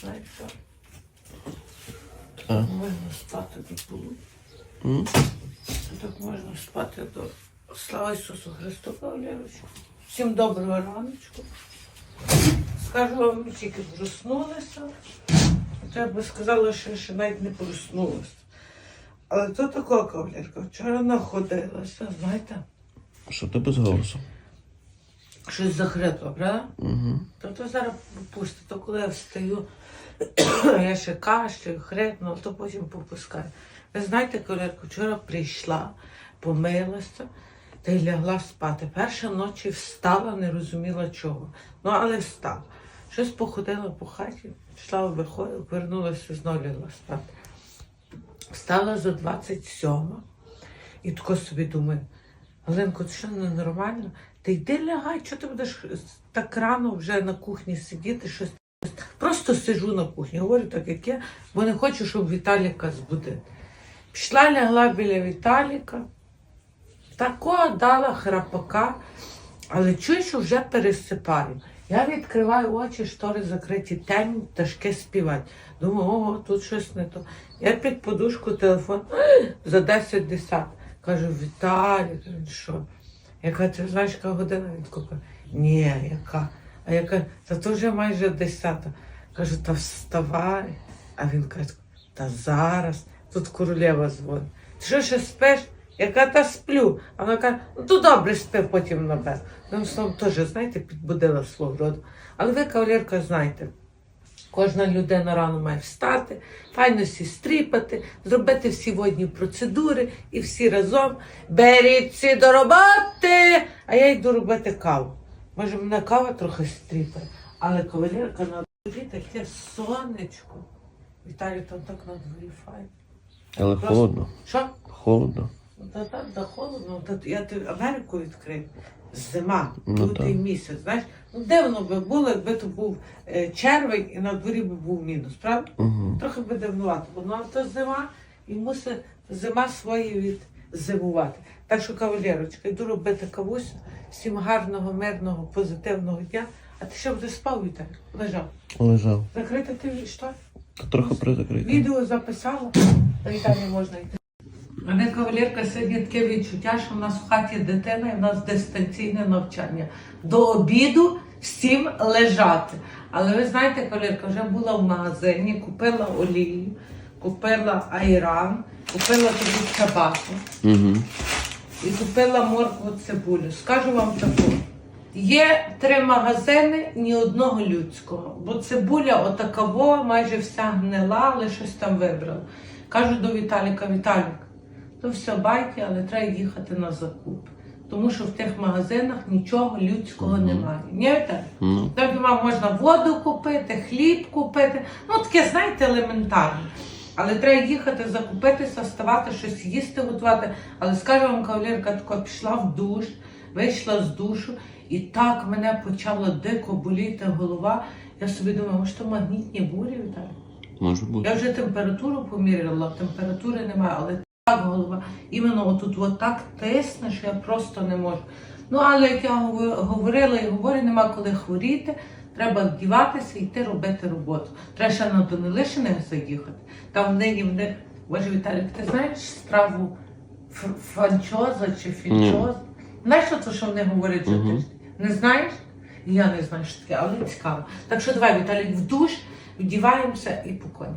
знаєш що? Можна спати до полу. М? Так можна спати до Слава Ісусу Христу, Павлєвичу. Всім доброго раночку. Скажу вам, ми тільки проснулися. Я би сказала, що ще навіть не проснулася. Але то такого кавалерка. Вчора находилася, знаєте, Що ти без голосу? Щось захрипло, правда? Угу. То то зараз попусти, то коли я встаю, я ще кашлю, хрипну, то потім попускаю. Ви знаєте, колярка, вчора прийшла, помилася та й лягла спати. Перша ночі встала, не розуміла чого. Ну, але встала. Щось походила по хаті, пішла в виходила, повернулася, знову лягла спати. Встала за 27 і тако собі думаю, Галенко, це що ненормально? Ти йди лягай, чого ти будеш так рано вже на кухні сидіти, щось. Просто сиджу на кухні, говорю так, як я, бо не хочу, щоб Віталіка збудити. Пішла, лягла біля Віталіка, такого дала храпака, але чую, що вже пересипаю. Я відкриваю очі, штори закриті, темні, пташки співають. Думаю, ого, тут щось не то. Я під подушку телефон за 10 10. Кажу, Віталій, він що? Яка ти знаєш, яка година він купив? Ні, яка? А яка? Та то вже майже десята. Кажу, та вставай. А він каже, та зараз. Тут королева дзвонить. Ти що ще спиш? Яка та сплю. А вона каже, ну то добре спи, потім на набер. Ну, словом, теж, знаєте, підбудила свого роду. Але ви, кавалерка, знаєте, Кожна людина рано має встати, файно всі стріпати, зробити всі водні процедури і всі разом беріться до роботи. А я йду робити каву. Може, мене кава трохи стріпає, але кавалерка на дворі таке сонечко. Віталій, там так на дворі файно. Але Просто- холодно. Що? Холодно. Та так, да холодно. Та я ти Америку відкрив. Зима, Ну, лютий так. місяць. Знаєш, ну дивно би було, якби то був е, червень і на дворі би був мінус, правда? Угу. Трохи би дивнувато, бо а то зима і мусить зима своє відзимувати. Так що, кавалерочка, йду робити кавусь. Всім гарного, мирного, позитивного дня. А ти що будеш спав, Віталій? Лежав. Лежав. Закрити ти що? Та трохи призакрити. Відео записала, та можна йти. Мене кавалерка сьогодні таке відчуття, що в нас в хаті дитина і в нас дистанційне навчання. До обіду всім лежати. Але ви знаєте, кавалерка, вже була в магазині, купила олію, купила айран, купила тобі табаку Угу. і купила моркву цибулю. Скажу вам таку. Є три магазини, ні одного людського, бо цибуля отакаво, майже вся гнила, але щось там вибрала. Кажу до Віталіка, Віталік, то все байки, але треба їхати на закуп. Тому що в тих магазинах нічого людського немає. Ні, Віталік? Ну, Так вам можна воду купити, хліб купити. Ну, таке, знаєте, елементарне. Але треба їхати, закупитися, вставати, щось їсти, готувати. Але скажу вам, кавалерка, тако пішла в душ, вийшла з душу, і так мене почала дико боліти голова. Я собі думаю, може, то магнітні бурі, Віталій? може бути. Я вже температуру поміряла, температури немає, але так голова. Іменно отут от так тисне, що я просто не можу. Ну, але як я говорила і говорю, нема коли хворіти. Треба вдіватися і йти робити роботу. Треба ще на Данилишиних заїхати. Там нині в них, боже Віталік, ти знаєш страву фанчоза чи фінчоза? Знаєш, що це, що вони говорять Мгм. тиждень? Не знаєш? Я не знаю, що таке, але цікаво. Так що давай, Віталік, в душ, вдіваємося і по конях.